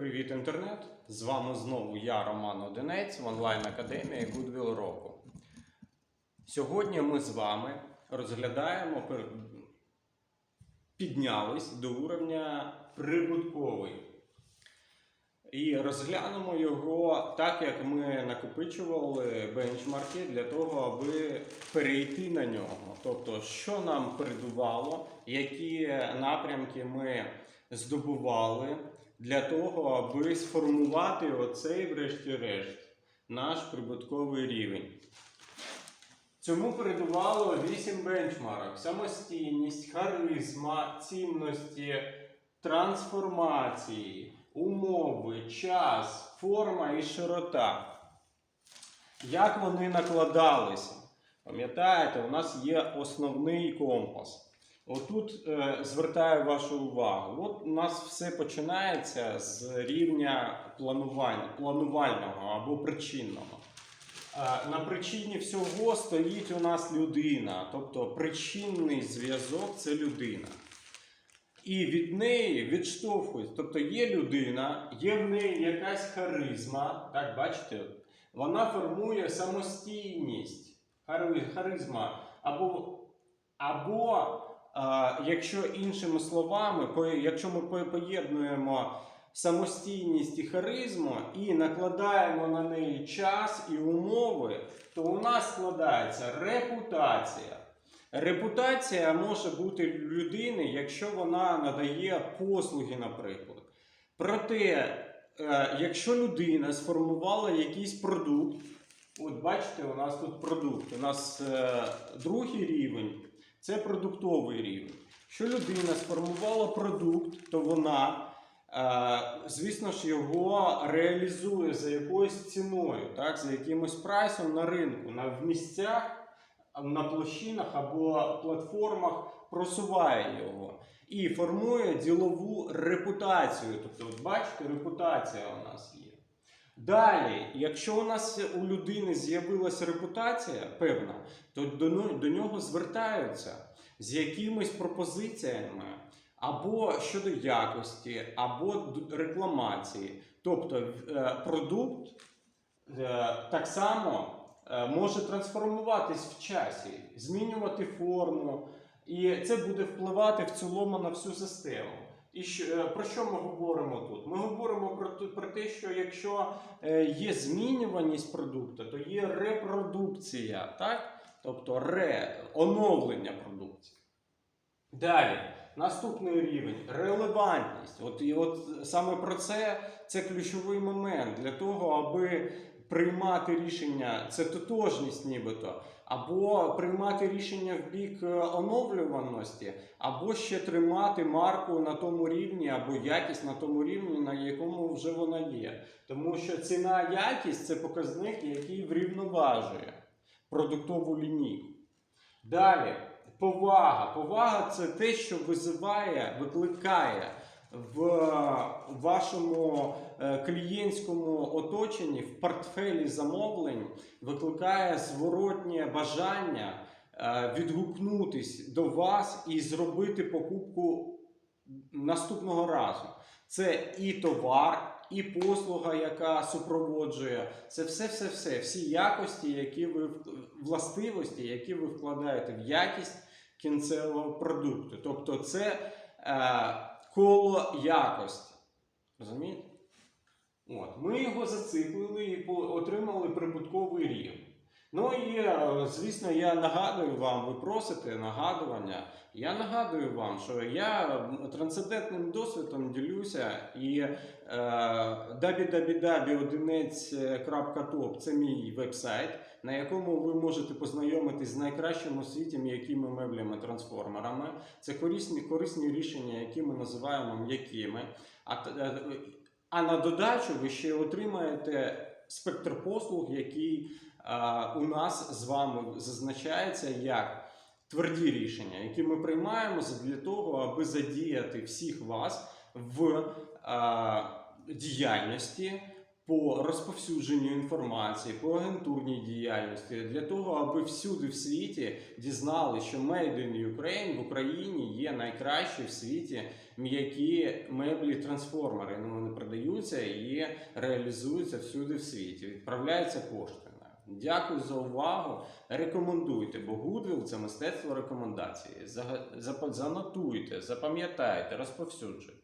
Привіт, інтернет! З вами знову я, Роман Одинець в онлайн-академії Goodwill Року. Сьогодні ми з вами розглядаємо, піднялись до уровня прибутковий. І розглянемо його так, як ми накопичували бенчмарки для того, аби перейти на нього. Тобто, що нам передувало, які напрямки ми здобували для того, аби сформувати оцей, врешті-решт, наш прибутковий рівень. Цьому передувало 8 бенчмарок: самостійність, харизма, цінності, трансформації, умови, час, форма і широта. Як вони накладалися? Пам'ятаєте, у нас є основний компас. Отут е, звертаю вашу увагу. От у нас все починається з рівня планування, планувального або причинного. Е, на причині всього стоїть у нас людина, тобто причинний зв'язок це людина. І від неї відштовхують. Тобто є людина, є в неї якась харизма, так бачите, вона формує самостійність, харизма, або, або якщо іншими словами, якщо ми поєднуємо самостійність і харизму і накладаємо на неї час і умови, то у нас складається репутація. Репутація може бути людини, якщо вона надає послуги, наприклад. Проте, е, якщо людина сформувала якийсь продукт, от бачите, у нас тут продукт, у нас е, другий рівень це продуктовий рівень. Якщо людина сформувала продукт, то вона, е, звісно ж, його реалізує за якоюсь ціною, так, за якимось прайсом на ринку, на, в місцях, на площинах або платформах просуває його і формує ділову репутацію. Тобто, от бачите, репутація у нас є. Далі, якщо у нас у людини з'явилася репутація певна, то до, до нього звертаються з якимись пропозиціями або щодо якості, або рекламації. Тобто е, продукт е, так само е, може трансформуватись в часі, змінювати форму, і це буде впливати в цілому на всю систему. І що, е, про що ми говоримо тут? Ми говоримо про, про те, що якщо е, є змінюваність продукту, то є репродукція, так? тобто ре, оновлення продукції. Далі, наступний рівень релевантність. От, і от саме про це це ключовий момент для того, аби приймати рішення, це тотожність нібито, або приймати рішення в бік е, оновлюваності, або ще тримати марку на тому рівні, або якість на тому рівні, на якому вже вона є. Тому що ціна якість це показник, який врівноважує продуктову лінійку. Далі, повага. Повага це те, що визиває, викликає в вашому е, клієнтському оточенні, в портфелі замовлень, викликає зворотнє бажання е, відгукнутись до вас і зробити покупку наступного разу. Це і товар, і послуга, яка супроводжує. Це все, все, все, всі якості, які ви властивості, які ви вкладаєте в якість кінцевого продукту. Тобто, це е, коло якості. Розумієте? От. Ми його зациклили і отримали прибутковий рівень. Ну і, е, звісно, я нагадую вам, ви просите нагадування. Я нагадую вам, що я трансцендентним досвідом ділюся і е, www.одинець.top це мій вебсайт, на якому ви можете познайомитись з найкращими у світі м'якими меблями трансформерами. Це корисні, корисні рішення, які ми називаємо м'якими. А, е, а на додачу ви ще отримаєте спектр послуг, який у нас з вами зазначається як тверді рішення, які ми приймаємо для того, аби задіяти всіх вас в діяльності по розповсюдженню інформації, по агентурній діяльності, для того, аби всюди в світі дізнали, що Made in Ukraine в Україні є найкращі в світі м'які меблі трансформери. Ну вони продаються. і реалізується всюди в світі, відправляється поштою. Дякую за увагу. Рекомендуйте, бо Goodwill – це мистецтво рекомендації. Занотуйте, запам'ятайте, розповсюджуйте.